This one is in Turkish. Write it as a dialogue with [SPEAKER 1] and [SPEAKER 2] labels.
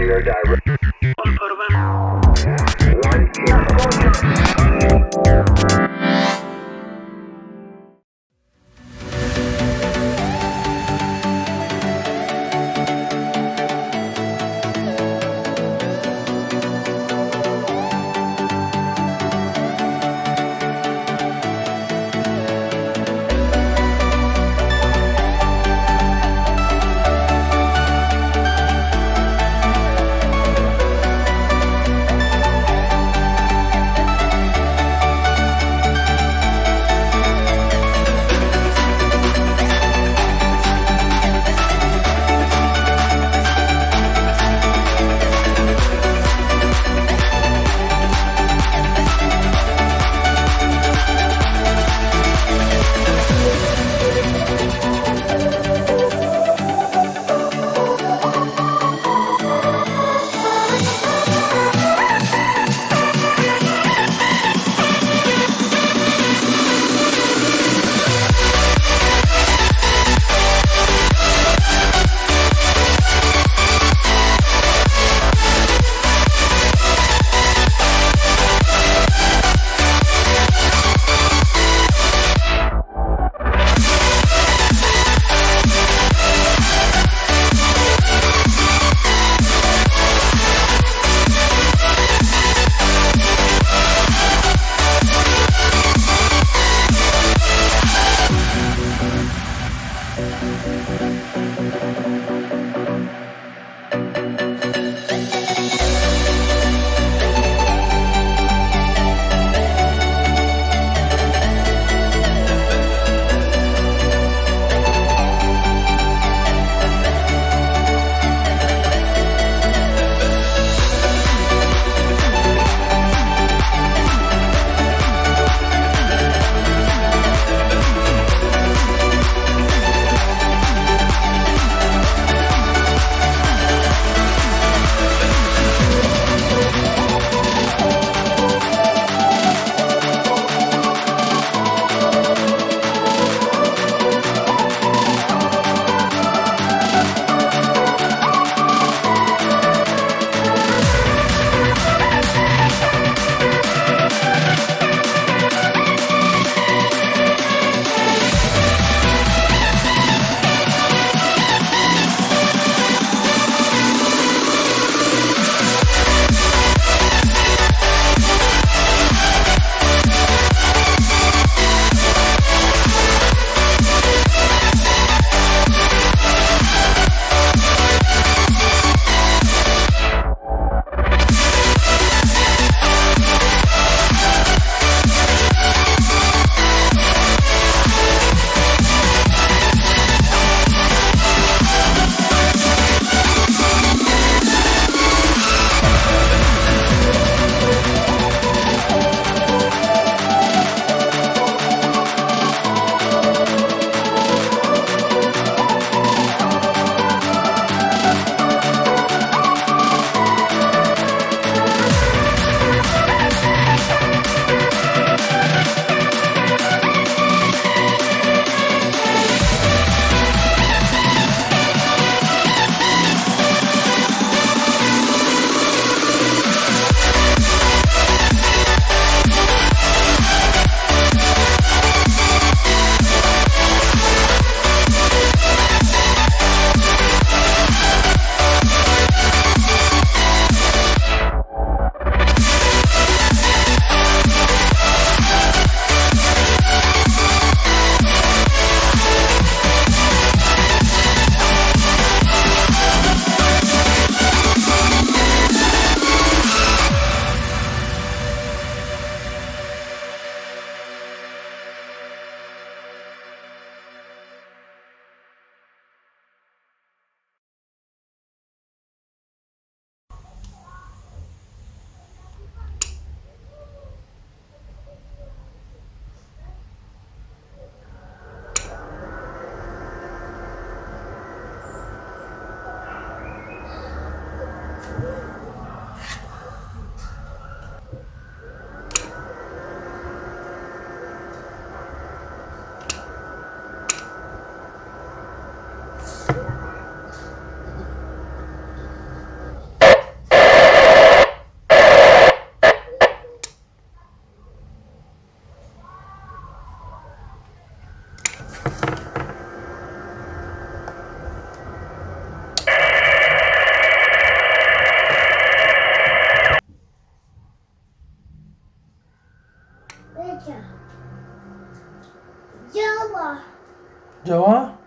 [SPEAKER 1] Fear direct. Música
[SPEAKER 2] Java.
[SPEAKER 3] Java.